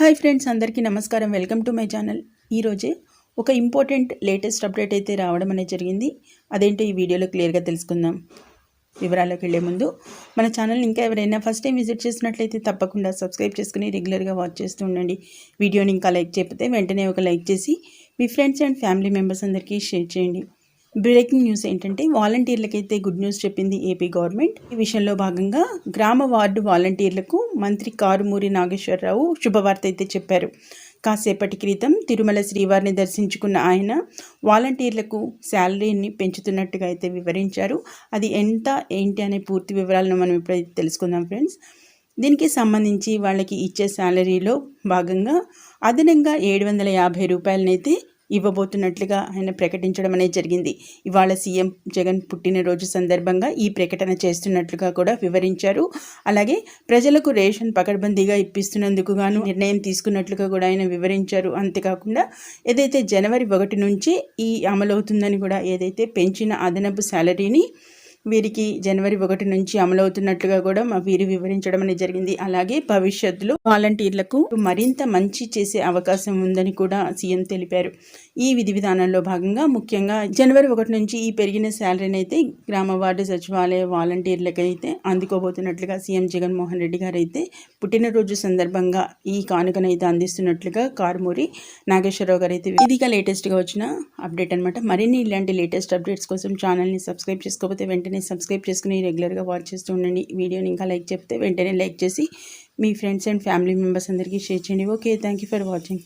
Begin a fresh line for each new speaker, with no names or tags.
Hi friends అందరికీ నమస్కారం. Welcome to my channel. ఈరోజే ఒక ఇంపార్టెంట్ లేటెస్ట్ అప్డేట్ అయితే రావడం అనేది జరిగింది. అదేంటో ఈ వీడియోలో క్లియర్గా తెలుసుకుందాం. వివరాల్లోకి వెళ్ళే ముందు మన ఛానల్ ఇంకా ఎవరైనా ఫస్ట్ టైం విజిట్ చేసినట్లయితే తప్పకుండా సబ్స్క్రైబ్ చేసుకుని రెగ్యులర్గా వాచ్ చేస్తూ ఉండండి. వీడియోని ఇంకా లైక్ చేయకపోతే వెంటనే ఒక లైక్ చేసి మీ ఫ్రెండ్స్ అండ్ ఫ్యామిలీ మెంబర్స్ అందరికీ షేర్ చేయండి. బ్రేకింగ్ న్యూస్ ఏంటంటే వాలంటీర్లకైతే గుడ్ న్యూస్ చెప్పింది ఏపీ గవర్నమెంట్. ఈ విషయంలో భాగంగా గ్రామ వార్డు వాలంటీర్లకు మంత్రి కారుమూరి నాగేశ్వరరావు శుభవార్త అయితే చెప్పారు. కాసేపటి క్రితం తిరుమల శ్రీవారిని దర్శించుకున్న ఆయన వాలంటీర్లకు శాలరీని పెంచుతున్నట్టుగా అయితే వివరించారు. అది ఎంత ఏంటి అనే పూర్తి వివరాలను మనం ఇప్పుడైతే తెలుసుకుందాం ఫ్రెండ్స్. దీనికి సంబంధించి వాళ్ళకి ఇచ్చే శాలరీలో భాగంగా అదనంగా ఏడు వందల యాభై రూపాయలనైతే ఇవ్వబోతున్నట్లుగా ఆయన ప్రకటించడం అనేది జరిగింది. ఇవాళ సీఎం జగన్ పుట్టినరోజు సందర్భంగా ఈ ప్రకటన చేస్తున్నట్లుగా కూడా వివరించారు. అలాగే ప్రజలకు రేషన్ పకడ్బందీగా ఇప్పిస్తున్నందుకు గాను నిర్ణయం తీసుకున్నట్లుగా కూడా ఆయన వివరించారు. అంతేకాకుండా ఏదైతే జనవరి ఒకటి నుంచి ఈ అమలవుతుందని కూడా ఏదైతే పెంచిన అదనపు శాలరీని వీరికి జనవరి ఒకటి నుంచి అమలవుతున్నట్లుగా కూడా మా వీరు వివరించడం అనేది జరిగింది. అలాగే భవిష్యత్తులో వాలంటీర్లకు మరింత మంచి చేసే అవకాశం ఉందని కూడా సీఎం తెలిపారు. ఈ విధి విధానంలో భాగంగా ముఖ్యంగా జనవరి ఒకటి నుంచి ఈ పెరిగిన శాలరీని అయితే గ్రామ వార్డు సచివాలయ వాలంటీర్లకైతే అయితే అందుకోబోతున్నట్లుగా సీఎం జగన్మోహన్ రెడ్డి గారు అయితే పుట్టినరోజు సందర్భంగా ఈ కానుకనైతే అందిస్తున్నట్లుగా కారుమూరి నాగేశ్వరరావు గారు అయితే ఇదిగా లేటెస్ట్గా వచ్చిన అప్డేట్ అనమాట మరిన్ని ఇలాంటి లేటెస్ట్ అప్డేట్స్ కోసం ఛానల్ని సబ్స్క్రైబ్ చేసుకోకపోతే వెంటనే వెంటనే సబ్స్క్రైబ్ చేసుకుని రెగ్యులర్గా వాచ్ చేస్తూ ఉండండి. వీడియోని ఇంకా లైక్ చెప్తే వెంటనే లైక్ చేసి మీ ఫ్రెండ్స్ అండ్ ఫ్యామిలీ మెంబర్స్ అందరికీ షేర్ చేయండి. Okay thank for watching.